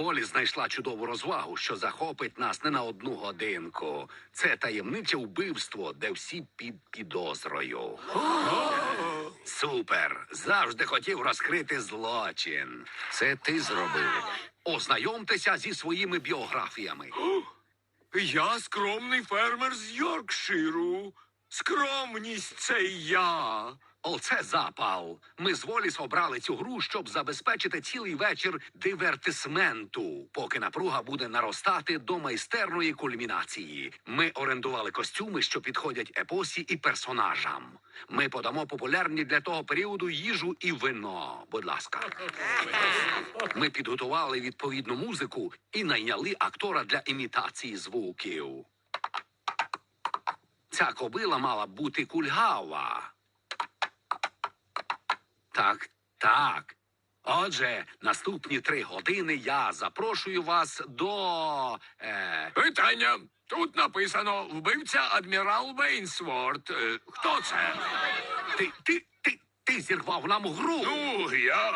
Волі знайшла чудову розвагу, що захопить нас не на одну годинку. Це таємниче вбивство, де всі під підозрою. Супер! Завжди хотів розкрити злочин. Це ти зробив. Ознайомтеся зі своїми біографіями. Я скромний фермер з Йоркширу. Скромність це я. Оце запал. Ми з Воліс обрали цю гру, щоб забезпечити цілий вечір дивертисменту, поки напруга буде наростати до майстерної кульмінації. Ми орендували костюми, що підходять епосі і персонажам. Ми подамо популярні для того періоду їжу і вино. Будь ласка. Ми підготували відповідну музику і найняли актора для імітації звуків. Ця кобила мала бути кульгава. Так, так. Отже, наступні три години я запрошую вас до. Е, Питання. Тут написано вбивця адмірал Вейнсворт. Е, Хто це? ти, ти, ти, ти зірвав нам гру. Ну, я